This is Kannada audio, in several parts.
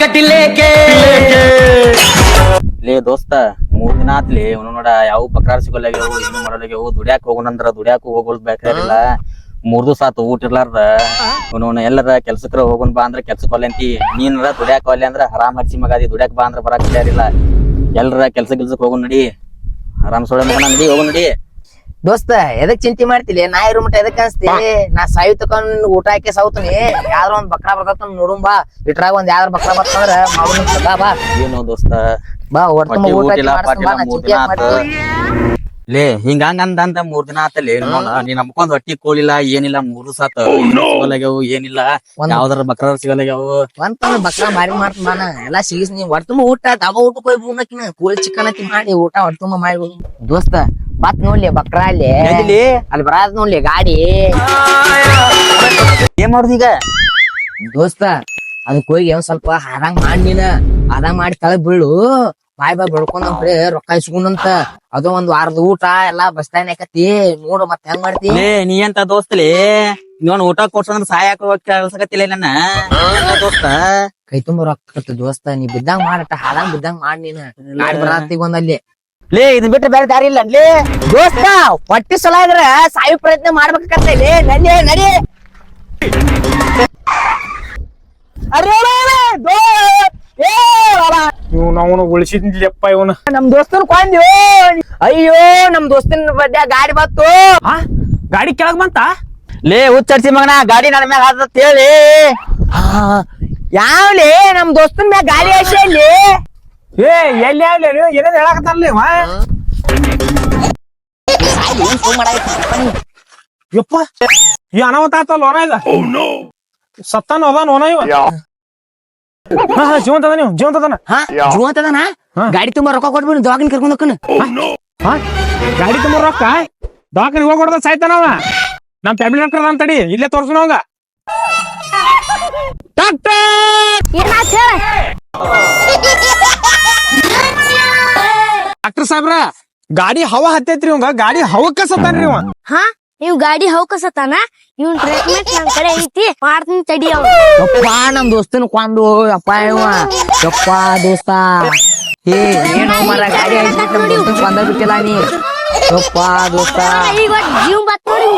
ಗಡ್ಡಿ ಲೇಕೆ. ಲೇ ದೋಸ್ತ ಮೂರ್ ದಿನ ಆತ್ಲಿ ಅವನು ನೋಡ ಯಾವ ಬಕ್ರಾರ್ ಸಿಗೋಲ್ಲಾಗ್ಯವು ಏನು ಮಾಡಲಾಗ್ಯಾವು ದುಡ್ಯಾಕ್ ಹೋಗೋಣಂದ್ರ ದುಡ್ಯಾಕ ಹೋಗೋಲ್ ಬೇಕಾಗಿಲ್ಲ ಮೂರ್ ದಿವಸ ಆತು ಊಟ ಇರ್ಲಾರ್ದ. ಅವನು ಎಲ್ಲರ ಕೆಲ್ಸಕ್ರ ಹೋಗೋಣ ಬಾ ಅಂದ್ರ ಕೆಲ್ಸಕ್ಕೆ ಅಂತಿ. ನೀನರ ದುಡ್ಯಾಕ ಒಲ್ಲೆ ಅಂದ್ರ ಆರಾಮ್ ಹಚ್ಚಿ ಮಗಾದಿ ದುಡ್ಯಾಕ ಬಾ ಅಂದ್ರ ಬರಾಕ್ ಎಲ್ಲರ ಎಲ್ರ ಕೆಲ್ಸ ಕೆಲ್ಸಕ್ಕೆ ಹೋಗೋಣ ನಡಿ. ಆರಾಮ್ ಸೊಳ್ಳೆ ಮಗನ ನಡಿ ಹೋಗೋಣ ನಡಿ. ದೋಸ್ತ ಎದಕ್ ಚಿಂತೆ ಮಾಡ್ತಿಲಿ? ನಾ ಇರೋ ಮಟ್ಟ ಎದಕ್ ಅನ್ಸ್ತಿ ನಾ ಸಾಯಿ ತಕೊಂಡ್ ಊಟ ಹಾಕಿ ಸಾವ್ತೀನಿ. ಯಾವ್ದ್ರ ಒಂದ್ ಬಕ್ರಾ ಬರ್ತಾ ನೋಡುಂ ಬಾ. ಇಟ್ರಾಗ ಒಂದ್ ಯಾವ್ದ್ರ ಬಕ್ರಾ ಬರ್ತಂದ್ರ ಮಾಡೋಣ ಬಾ ಏನೋ ದೋಸ್ತ? ಬಾ ಹೊಟ್ಟಿ ಊಟ ಹಾಕಿ? ಲೇ ಹಿಂಗಂಗ ಅಂದ ಅಂದ ಮೂರ್ ದಿನ ಆತಲ್ಲಿ ನೀ ನಮ್ಕೊಂದ್ ಹೊಟ್ಟಿ ಕೋಲಿಲ್ಲ ಏನಿಲ್ಲ ಮೂರು ಸಾತ ಸಿಗಲಾಗ್ಯಾವು ಏನಿಲ್ಲ. ಒಂದ್- ಯಾವ್ದಾರ ಬಕ್ರ ಸಿಗಲಾಗ್ಯಾವು. ಒಂದ್ ಬಕ್ರ ಮಾರಿ ಮಾಡ್ತಾನ ಎಲ್ಲಾ ಸಿಗಿಸ್ ನೀವ್ ಹೊಡ್ತುಂಬ ತುಂಬ ಊಟ ದಬ ಊಟಕ್ಕೆ ಹೋಗಿ ಬೂನಕಿನ ಕೋಳಿ ಚಿಕನ್ ಹತ್ತಿ ಮಾಡಿ ಊಟ ಹೊಡ್ತುಂಬ ತುಂಬ ಮಾಡಿ ದೋಸ್ತ ಮತ್ ನೋಡ್ಲಿ ಬಕ್ರಾಲಿ. ಅಲ್ಲಿ ಎಲ್ಲಿ? ಅಲ್ಲಿ ಬರಾದ್ ನೋಡ್ಲಿ ಗಾಡಿ. ಏನ್ ಮಾಡುದು ಈಗ? ದೋಸ್ತ ಅದಕ್ ಹೋಗಿ ಒಂದ್ ಸ್ವಲ್ಪ ಹಾರಂಗ್ ಮಾಡಿ ನೀನ. ಹಾರಂಗ್ ಮಾಡಿ ತಳ ಬೀಳು. ಬಾಯ್ ಬಾಯ್ ಬೆಳ್ಕೊಂಡ್ ಬರೀ ರೊಕ್ಕ ಇಸ್ಕೊಂಡಂತ ಅದು ಒಂದ್ ವಾರದ ಊಟ ಎಲ್ಲಾ ಬಸ್ತಾನೆ ಹಾಕತಿ ನೋಡು ಮತ್ ಹೆಂಗ್ ಮಾಡ್ತಿ. ಲೇ ನೀ ಅಂತ ದೋಸ್ತಲಿ ನೀವನ್ ಊಟ ಕೊಡ್ಸಂದ್ರ ಸಹಾಯ ಕೆಲ್ಸಕತ್ತಿಲ್ಲ ನನ್ನ? ದೋಸ್ತ. ಕೈ ತುಂಬ ರೊಕ್ಕ ದೋಸ್ತ ನೀ ಬಿದ್ದಂಗ್ ಮಾಡಟ ಹಾರಂಗ್ ಬಿದ್ದಂಗ್ ಮಾಡ್ ನೀನ. ಗಾಡಿ ಬರಾತಿಗ್ ಒಂದಲ್ಲಿ ಲೇ ಇದನ್ ಬಿಟ್ಟು ಬೇರೆ ದಾರಿ ಇಲ್ಲ. ಲೇ ದೋಸ್ತ ಹೊಟ್ಟಿ ಸಲ ಇದ್ರ ಸಾಯು ಪ್ರಯತ್ನ ಮಾಡ್ಬೇಕಂತ ಇಲ್ಲಿ ನಡಿ ನಡಿ. ಅರೆ ಇವ್ನು ಅವನು ಉಳಿಸಿದ್ಲಪ್ಪ ಇವನು. ನಮ್ ದೋಸ್ತನ್ ಕೊಂದ್ಯೋ. ಅಯ್ಯೋ ನಮ್ ದೋಸ್ತನ್ ಬಡ್ಡ ಗಾಡಿ ಬತ್ತು ಗಾಡಿ ಕೆಳಗ್ ಬಂತ? ಲೇ ಹುಚ್ಚರ್ಸಿ ಮಗನ ಗಾಡಿ ನನ್ನ ಮ್ಯಾಗ ಹಾಕತ್ ಹೇಳಿ. ಯಾವ್ಲೇ ನಮ್ ದೋಸ್ತನ್ ಮ್ಯಾಗ ಗಾಡಿ ಹಸಿ ಅಲ್ಲಿ ಏ ಎಲ್ಲಿ ಆಗ್ಲಿ ಏನೇನ್ ಹೇಳಕತ್ತಾರಲ್ಲ ಇವ ಯಪ್ಪ ಈ ಅನಾಹುತ ಆತಲ್ಲ ಓನ ಇದ. ಸತ್ತಾನ ಅದಾನ ಓನ ಇವ? ಹಾ ಹಾ ಜೀವಂತ ಅದ ನೀವು ಜೀವಂತ ಅದಾನ. ಹಾ ಜೀವಂತದನ ಹಾ. ಗಾಡಿ ತುಂಬಾ ರೊಕ್ಕ ಕೊಟ್ಬಿಡು ದವಾಖಾನೆ ಕರ್ಕೊಂಡ್ ಹೋಗ್ಕನ. ಹಾ. ಗಾಡಿ ತುಂಬಾ ರೊಕ್ಕ? ದವಾಖಾನೆ ಹೋಗ್ಬಿಡ್ದ ಸಾಯ್ತಾನ ಸಾಯ್ತಾನವ ನಮ್ ಫ್ಯಾಮಿಲಿ ಡಾಕ್ಟರ್ ಅಂತ ತಡಿ ಇಲ್ಲೇ ತೋರ್ಸೋಣ ಅವಂಗ. ಡಾಕ್ಟರ್! ಡಾಕ್ಟರ್ ಸಾಹೇಬ್ರ ಗಾಡಿ ಹವ ಹತ್ತೈತ್ರಿ ಇವಂಗ ಗಾಡಿ ಹವಕ್ಕ ಸತ್ತಾನ್ರಿ ಇವ. ಹಾ ನೀವು ಗಾಡಿ ಹೋಗಸತಾನ ಇವ್ನ್ ಟ್ರೀಟ್ಮೆಂಟ್ ನನ್ ಕಡೆ ಐತಿ ಮಾಡ್ತೀನಿ ತಡಿ ಅವ್ ಯಪ್ಪ ನಮ್ ದೋಸ್ತನ ಕೊಂದು ಯಪ್ಪ ಇವ. ಯಪ್ಪ ದೋಸ್ತ. ಏ ಏನು ಮರ ಗಾಡಿ ಹಚ್ಬಿಟ್ಟು ನಮ್ ದೋಸ್ತನ್ ಕೊಂದ ಬಿಟ್ಟಿಲ್ಲ ನೀ. ಯಪ್ಪ ದೋಸ್ತ. ಈಗ ಒಟ್ ಜೀವ ಬತ್ ನೋಡಿ.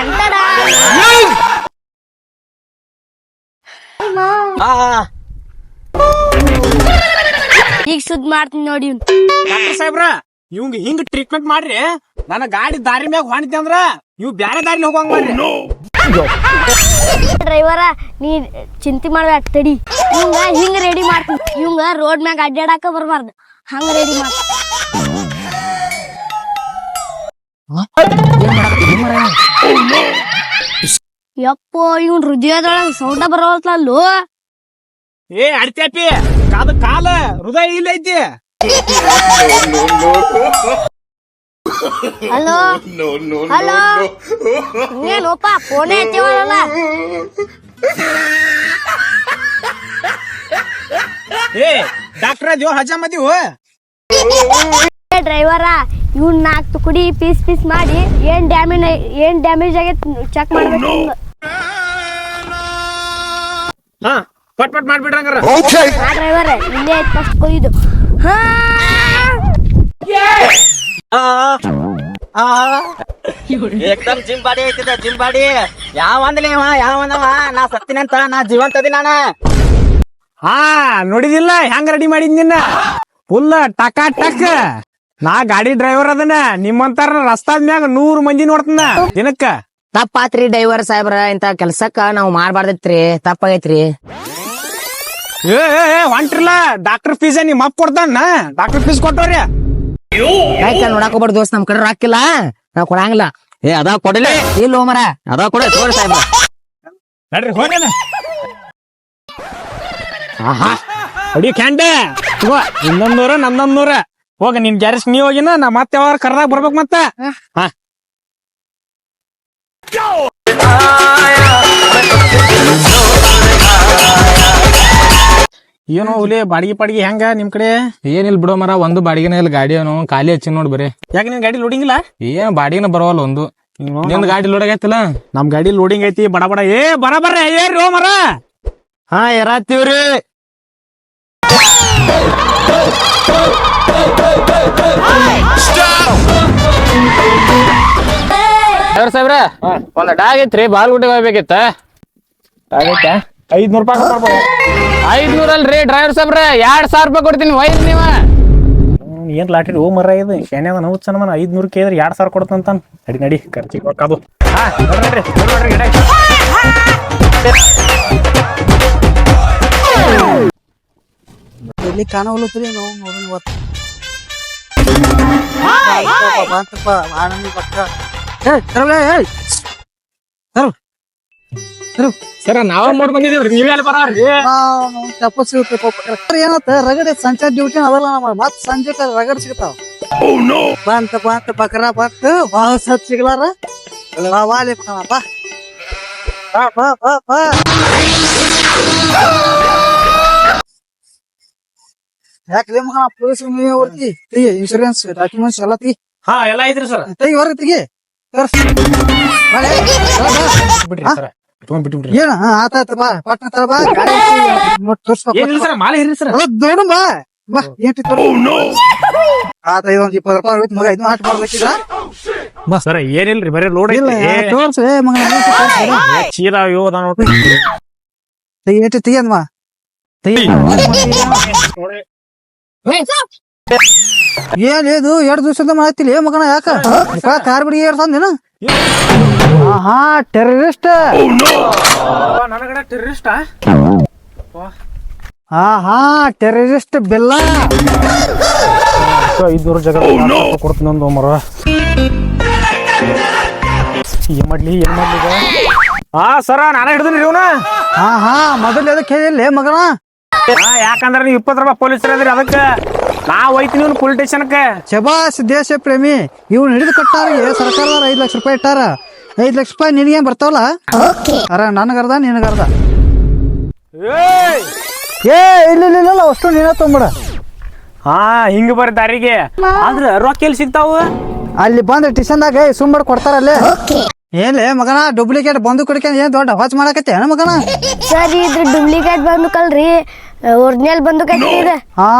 ಎಂತಡ? ಈಗ ಸುದ್ ಮಾಡ್ತೀನಿ ನೋಡಿ ಡಾಕ್ಟರ್ ಸಾಹೇಬ್ರ ಇವಂಗ ಹಿಂಗ್ ಟ್ರೀಟ್ಮೆಂಟ್ ಮಾಡ್ರಿ. ನನ್ನ ಗಾಡಿ ದಾರಿ ಮ್ಯಾಗ ಹೊಣಿದ್ದೆ ಅಂದ್ರ ಇವ್ ಬ್ಯಾರೆ ದಾರಿ ಹೋಗಂಗ್ ಮಾಡ್ರಿ. ಡ್ರೈವರ ನೀ ಚಿಂತೆ ಮಾಡ್ಬೇಡ ತಡಿ. ಇವಂಗ ಹಿಂಗ ರೆಡಿ ಮಾಡ್ತೀನಿ. ಇವಂಗ ರೋಡ್ ಮ್ಯಾಗ ಅಡ್ಡಾಡಕ ಬರಬಾರ್ದು. ಹಂಗ ರೆಡಿ ಮಾಡ್ತೀನಿ ಯಪ್ಪೋ ಇವ್ನ್ ಹೃದಯದೊಳಗ ಸೌಂಡ ಬರೋಲ್ತಲ್ಲೋ ಏ ಅಡ್ತ್ಯಾಪಿ ಕಾದ ಕಾಲ ಹೃದಯ ಇಲ್ಲ ಐತಿ ಹಲೋ? ಹಲೋ? ಇನ್ನೇನೋಪ ಫೋನೇ ಐತಿವಲ್ಲ ಏ ಡಾಕ್ಟರ್ ದೇವ್ ಹಜಾ ಮದಿವು ಡ್ರೈವರ ಇವ್ನ ನಾಕ್ ತುಕುಡಿ ಪೀಸ್ ಪೀಸ್ ಮಾಡಿ ಏನ್ ಡ್ಯಾಮೇಜ್ ಏನ್ ಡ್ಯಾಮೇಜ್ ಆಗೈತೆ ಚೆಕ್ ಮಾಡ್ಬೇಕು. ಹಾ. ಪಟ್ ಪಟ್ ಮಾಡ್ಬಿಡ್ರಂಗಾರ ಹಾ ಡ್ರೈವರ್ ಇಲ್ಲೇ ಫಸ್ಟ್ ಕೊಯ್ದು. ಹಾ. ಏಕ್ದಮ್ ಜಿಮ್ ಬಾಡಿ ಐತಿದ ಜಿಮ್ ಬಾಡಿ. ಯಾವ ಅಂದ್ಲಿ ಯಾವ ಅಂದವ? ನಾ ಸತ್ತಿನಂತ ನಾ ಜೀವಂತ ಅದಿ ನಾನ. ಹಾ ನೋಡಿದಿಲ್ಲ ಹೆಂಗ್ ರೆಡಿ ಮಾಡಿದ್ ನಿನ್ನ? ಫುಲ್ ಟಕ ಟಕ್. ನಾ ಗಾಡಿ ಡ್ರೈವರ್ ಅದನ್ನ ನಿಮ್ಮಂತಾರ ರಸ್ತಾದ ಮ್ಯಾಗ ನೂರ್ ಮಂದಿ ನೋಡ್ತನ. ದಿನಕ್ಕ ತಪ್ಪಾತ್ರಿ ಡ್ರೈವರ್ ಸಾಹೇಬ್ರ ಇಂತ ಕೆಲ್ಸಕ್ಕ ನಾವ್ ಮಾಡ್ಬಾರ್ದೈತ್ರಿ ತಪ್ಪಾಗೈತ್ರಿ. ಏ ಏ, ಏ ಹೊಂಟ್ರಿಲ್ಲ. ಡಾಕ್ಟರ್ ಫೀಸ್ ನಿಮ್ ಮಪ್ ಕೊಡ್ತಾನ? ಡಾಕ್ಟರ್ ಫೀಸ್ ಕೊಟ್ಟವ್ರಿ. ಯಾಕ ನೋಡಾಕ ದೋಸ್ತ್ ನಮ್ ಕಡೆ ಹಾಕಿಲ್ಲ ನಾವ್ ಕೊಡಂಗಿಲ್ಲ. ಏ ಅದ ಕೊಡಲಿ. ಇಲ್ಲ ಮರ. ಅದ ಕೊಡ ತೋರಿ ಸಾಹೇಬ ನಡ್ರಿ ಹೋಗ್ಯಾನ ಆಹಾ. ಅಡಿ ಕ್ಯಾಂಡೆ. ತಗೋ ಇನ್ನೊಂದ್ ನೂರ ನಂದೊಂದ್ ನೂರ ಹೋಗ ನಿನ್ ಗ್ಯಾರೇಜ್ ನೀ ಹೋಗಿನ ನಾ ಮತ್ತೆ ಯಾವಾಗ ಕರ್ದಾಗ ಬರ್ಬೇಕು ಮತ್ತ? ಹಾ. ಏನೋ ಹುಲಿ ಬಾಡಿಗೆ ಪಾಡಿಗೆ ಹೆಂಗ ನಿಮ್ ಕಡೆ? ಏನಿಲ್ಲ ಬಿಡೋ ಮರ ಒಂದು ಬಾಡಿಗೆನ ಇಲ್ಲ ಗಾಡಿ ಅವನು ಖಾಲಿ ಹಚ್ಚಿ ನೋಡಿ ಬರೀ. ಯಾಕೆ ನಿನ್ ಗಾಡಿ ಲೋಡಿಂಗ್ ಇಲ್ಲ? ಏನ್ ಬಾಡಿಗೆನ ಬರೋಲ್ಲ ಒಂದು. ನಿಂದ ಗಾಡಿ ಲೋಡ್ ಆಗೈತಿಲ್ಲ? ನಮ್ ಗಾಡಿ ಲೋಡಿಂಗ್ ಐತಿ ಬಡ ಬಡ. ಏ ಬರ ಬರ ಏ ರೋ ಮರ. ಹಾ ಎರಾತೀವ್ರಿ ಡ್ರೈವರ್ ಸಾಹೇಬ್ರ ಒಂದ್ ಡಾಗ್ ಐತ್ರಿ ಬಾಲ್ಗುಟ್ಟಿಗೆ ಹೋಗ್ಬೇಕಿತ್ತ? ಆಗೈತೆ ಐದ್ನೂರು ರೂಪಾಯಿ ಕೊಡ್ಬೋದು ಐದ್ನೂರ ಅಲ್ರಿ ಡ್ರೈವರ್ ಸಾಬ್ರೆ ಎರಡ್ ಸಾವಿರ ರೂಪಾಯಿ ಕೊಡ್ತೀನಿ ಒಯ್ದು ನೀವ. ಏನ್ ಲಾಟ್ರಿ ಓ ಮರ ಇದು ಶೇನ್ಯಾದ ನಾವು ಚನ್ನ ಐದ್ನೂರು ಕೇಳಿದ್ರೆ ಎರಡ್ ಸಾವಿರ ಕೊಡ್ತಂತ ನಡಿ ನಡಿ ಖರ್ಚಿಗೆ ರೊಕ್ಕದು ಹಾ ನೋಡ್ರಿ ನೋಡ್ರಿ ಗಿಡ ಎಲ್ಲಿ ಕಾಣವಲ್ಲತ್ರಿ ನಾವು ನೋಡೋಣ ಇವತ್ತು. ಆನಂದ ಪಕ್ಕ ಏ ತರಲೇ ಏಯ್. ಸರ ನಾವ ಮೂರ್ ಬಂದಿದೀವ್ರಿ ನೀವೇ ಅಲ್ಲಿ ಬರೋರಿ ನಾವು ತಪಸ್ ಏನತ್ತ ರಗಡೆ ಸಂಚಾರ ಡ್ಯೂಟಿ ಅದಲ್ಲ ನಮ್ಮ ಮತ್ ಸಂಜೆ ರಗಡ್ ಸಿಗ್ತಾವ. ಬಂತ ಬಂತ ಬಕರ ಬಂತ ಬಾಳ ಸತ್ ಸಿಗ್ಲಾರ. ಬಾ ವಾಲಿ ಬಾ. ಬಾ ಬಾ ಯಾಕೆ ಮಗನ ಪೊಲೀಸ್ ನೀವೇ ಹೊರ್ತಿ ತೆಗಿ ಇನ್ಶೂರೆನ್ಸ್ ಡಾಕ್ಯುಮೆಂಟ್ಸ್ ಎಲ್ಲ ತೆಗಿ ಹಾ ಎಲ್ಲ ಐತ್ರಿ ಸರ್. ತೆಗಿ ಹೊರಗೆ ತೆಗಿ. ಬಿಡ್ರಿ? ಸರ್. ಇಟ್ಕೊಂಡ್ ಬಿಟ್ಟು ಬಿಡ್ರಿ ಏನ ಹಾ, ಆತಾತ ಬಾ ಪಟ್ನ ತರ ಬಾ ಗಾಡಿ ಐತಿ, ನೋಡ್ ತೋರ್ಸ್ಕೊ, ಏನಿಲ್ಲ ಪಟ್ನ. ಸರ್ ಮಾಲೆ ಹಿರಿ ಸರ್ ಅಲ್ಲ, ನೋಡು ಬಾ ಬಾ ಏನ್ಟಿ ತೋರ್ಸು. ಆತ ಇದೊಂದ್ ಇಪ್ಪತ್ತು ರೂಪಾಯಿ ಹೋಯ್ತು ಮಗ ಇದನ್ನ ಹಾಟ್ ಮಾಡ್ಬೇಕಿಲ್ಲ ಸರ್ ಏನಿಲ್ರಿ ಬರೀ ಲೋಡ್ ಇಲ್ಲ ಐತಿ ತೋರ್ಸು ಏ ಮಗ ಏನ್ ತೋರ್ಸು, ಬಾ. ಚೀಲ ಅಯ್ಯೋ ಅದ ನೋಡ್ರಿ ತೆಗಿ ಏಟಿ ತೆಗಿ ಅಂದ್ಮ ತೆಗಿ ಏನ್ ಇದು ಎರಡು ದಿವಸದ ಮಾಡ್ತಿಲ್ಲ ಏ ಮಗನ ಯಾಕ? ಯಾಕ ಕಾರ್ ಬಿಡಿ ಏರ್ ಆಹಾ ಹಾ ಟೆರರಿಸ್ಟ್ ನನಗಡೆ ಟೆರರಿಸ್ಟ್ ಆಹಾ ಹಾ ಟೆರರಿಸ್ಟ್ ಬೆಲ್ಲ ಐದ್ನೂರು ಜಗ ಕೊಡ್ತೀನಿ ಒಂದು ಮರ. ಏನ್ ಮಾಡ್ಲಿ ಏನ್ ಮಾಡ್ಲಿ ಹಾ ಸರ ನಾನೇ ಹಿಡಿದ್ರಿ ಇವನ. ಹಾ ಹಾ ಮೊದಲು ಅದಕ್ಕೆ ಹೇಳಿಲ್ಲ ಏ ಮಗನ? ಯಾಕಂದ್ರೆ ಯಾಕಂದ್ರ ನೀವು ಇಪ್ಪತ್ತು ರೂಪಾಯಿ ಪೊಲೀಸರ್ ಅದ್ರಿ ಅದಕ್ಕೆ. ನಾ ಹೋಯ್ತೀನಿ ಇವ್ನು ಪೊಲೀಸ್ ಸ್ಟೇಷನ್ಗೆ ಶಬಾಸ್ ದೇಶ ಪ್ರೇಮಿ. ಇವ್ನ ಹಿಡಿದು ಕೊಟ್ಟಾರಿಗೆ ಸರ್ಕಾರದವ್ರು ಐದು ಲಕ್ಷ ರೂಪಾಯಿ ಇಟ್ಟಾರ. ಐದ್ ಲಕ್ಷ ರೂಪಾಯಿ ನಿನಗೇನ್ ಬರ್ತಾವಲ್ಲ? ಅರ ನನಗರ್ದ ನಿನಗರ್ದ. ಏ ಇಲ್ಲ ಇಲ್ಲ ಇಲ್ಲ ಅಷ್ಟು ನೀನ ತೊಂಬಡ ಹಾ ಹಿಂಗ ಬರ ದಾರಿಗೆ. ಆದ್ರ ರೊಕ್ಕ ಎಲ್ಲಿ ಸಿಗ್ತಾವು? ಅಲ್ಲಿ ಬಂದ್ ಟಿಷನ್ದಾಗ ಸುಮ್ಮಡ್ ಕೊಡ್ತಾರಲ್ಲೇ ಏನ್ಲೇ ಮಗನ ಡೂಪ್ಲಿಕೇಟ್ ಬಂದು ಕುಡಿಕೆ ಏನ್ ದೊಡ್ಡ ವಾಚ್ ಮಾಡಕತ್ತೆ ಏನ ಮಗನ? ಸರ್ ಇದ್ರ ಡೂಪ್ಲಿಕೇಟ್ ಬಂದೂಕಲ್ರಿ ಒರಿಜಿನಲ್ ಬಂದೂಕ್ ಐತಿ ಇದು ಹಾ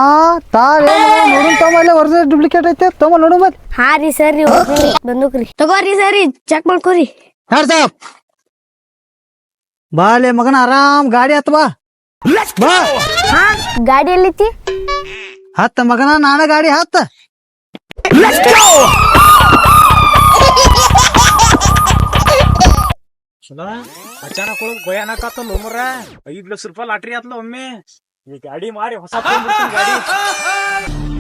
ತಾರೆ ನೋಡು ತಮ್ಮಲ್ಲ ಒರಿಜಿನಲ್ ಡುಪ್ಲಿಕೇಟ್ ಐತೆ ತಮ್ಮ ನೋಡು ಮತ್. ಹಾ ರೀ ಸರ್ ರೀ ಒರಿಜಿನಲ್ ಬಂದೂಕ್ರಿ ತಗೋರಿ ಸರ್ ಚೆಕ್ ಮಾಡ್ಕೋರಿ. ಯಾರ್ ಸಾಬ್ ಬಾಲೆ ಮಗನ ಆರಾಮ್ ಗಾಡಿ ಹತ್ ಬಾ. ಬಾ. ಹಾ ಗಾಡಿ ಎಲ್ಲಿತಿ ಹತ್ತ ಮಗನ ನಾನ ಗಾಡಿ ಹತ್ತ ಅಚಾನಕ್ ಒಳಗ್ ಭಯಾನಕತ್ತಲ್ಲ ಒಮ್ಮರ ಐದ್ ಲಕ್ಷ ರೂಪಾಯಿ ಲಾಟ್ರಿ ಆತ್ಲ ಒಮ್ಮೆ. ಈ ಗಾಡಿ ಮಾರಿ ಹೊಸ ತಗೊಂಡ್ಬಿಡ್ತೀನಿ ಗಾಡಿ